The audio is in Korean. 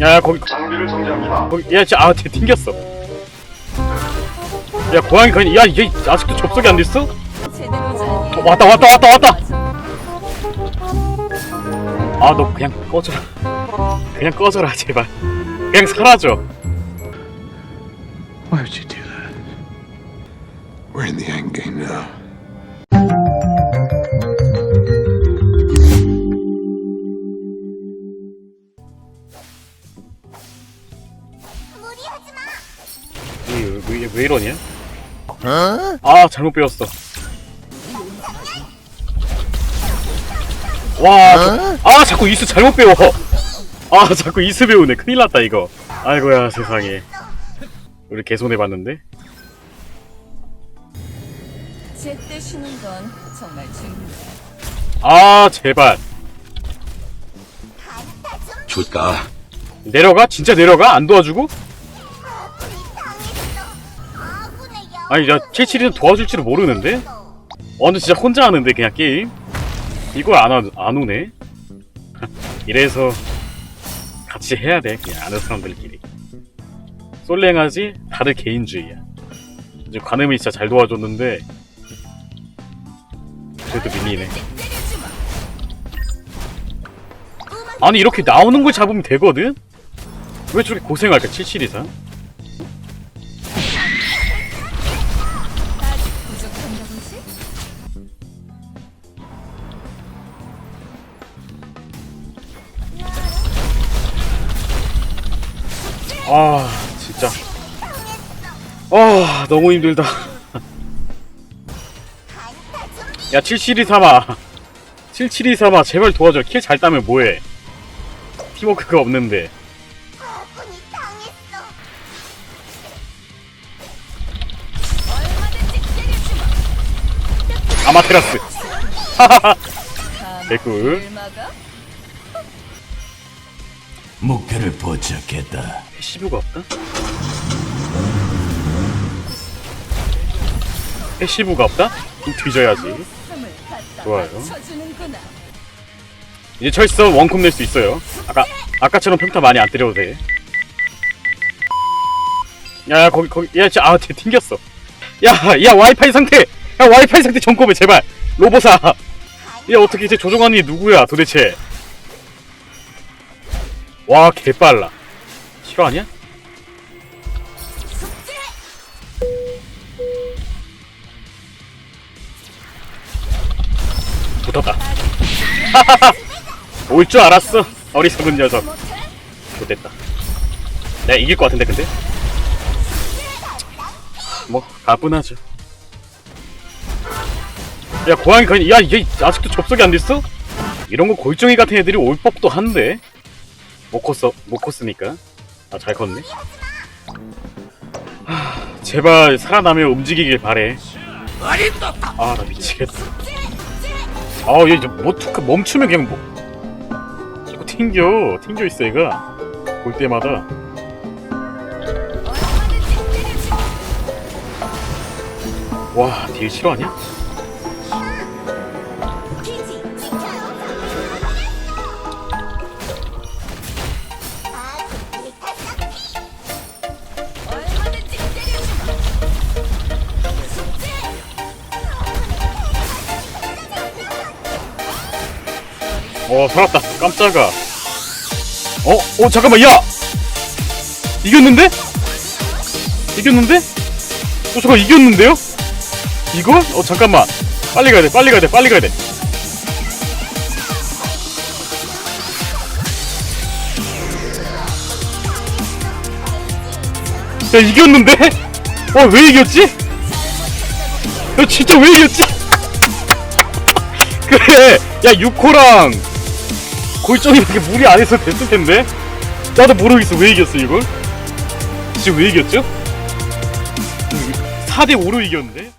야 거기 장비를 정지합니다. 거기 야 진짜 아쟤 튕겼어 야 고양이 거기 야 얘 아직도 접속이 안 됐어? 제대로. 어, 왔다 왔다 왔다 왔다 아 너 그냥 꺼져라 그냥 꺼져라 제발 그냥 사라져 Why would you do that? We're in the end game now. 왜, 이러냐? 아 잘못 배웠어 와, 저- 아 자꾸 이수 잘못 배워 아 자꾸 이수 배우네 큰일 났다 이거 아이고야 세상에 우리 개손해 봤는데 제때 쉬는 건 정말 중요해. 아 제발 줄까? 내려가? 진짜 내려가? 안 도와주고? 아니 야 채칠이는 도와줄 줄을 모르는데? 완전 진짜 혼자 하는데 그냥 게임? 이걸 안, 와- 안 오네? 이래서 같이 해야 돼 그냥 아는 사람들끼리 솔랭하지? 다들 개인주의야 이제 관음이 진짜 잘 도와줬는데 그래도 밀리네 아니 이렇게 나오는 걸 잡으면 되거든? 왜 저렇게 고생할까 7724? 부족 아 진짜. 아 너무 힘들다. 야 7723아. 7723아 제발 도와줘. 킬 잘 따면 뭐해? 팀워크가 없는데. 아마테라스. 개꿀. 일 막아? 목표를 포착했다. 패시브가 없다? 패시브가 없다? 좀 뒤져야지 좋아요. 이제 철서 원컵 낼수 있어요. 아까 아까처럼 평타 많이 안 때려도 돼. 야 거기 거기 야 아쟤 튕겼어. 야야 와이파이 상태. 야 와이파이 상태 점검해 제발. 로보사. 야 어떻게 이제 조종관이 누구야 도대체? 와 개빨라. 싫어하냐? 붙었다. 올 줄 알았어 어리석은 녀석 좋됐다 내가 이길 것 같은데 근데 뭐 가뿐하죠 야 고양이 거의 야 이게 아직도 접속이 안 됐어? 이런 거 골정이 같은 애들이 올 법도 한데 못 컸어 못 컸으니까 아 잘 컸네. 하, 제발 살아나며 움직이길 바래. 아 나 미치겠다. 아 얘 이제 뭐 툭 멈추면 그냥 뭐. 자꾸 튕겨. 튕겨 있어 얘가. 볼 때마다. 와 딜 싫어하냐? 어 살았다 깜짝아 어? 어 잠깐만 야! 이겼는데? 이겼는데? 어 잠깐 이겼는데요? 이거? 어 잠깐만 빨리 가야 돼 빨리 가야 돼 빨리 가야 돼 야 이겼는데? 어 왜 이겼지? 야 진짜 왜 이겼지? 그래 야 6호랑 골정이밖에 무리 안 해서 됐을 텐데? 나도 모르겠어. 왜 이겼어 이걸? 지금 왜 이겼죠? 4대 5로 이겼는데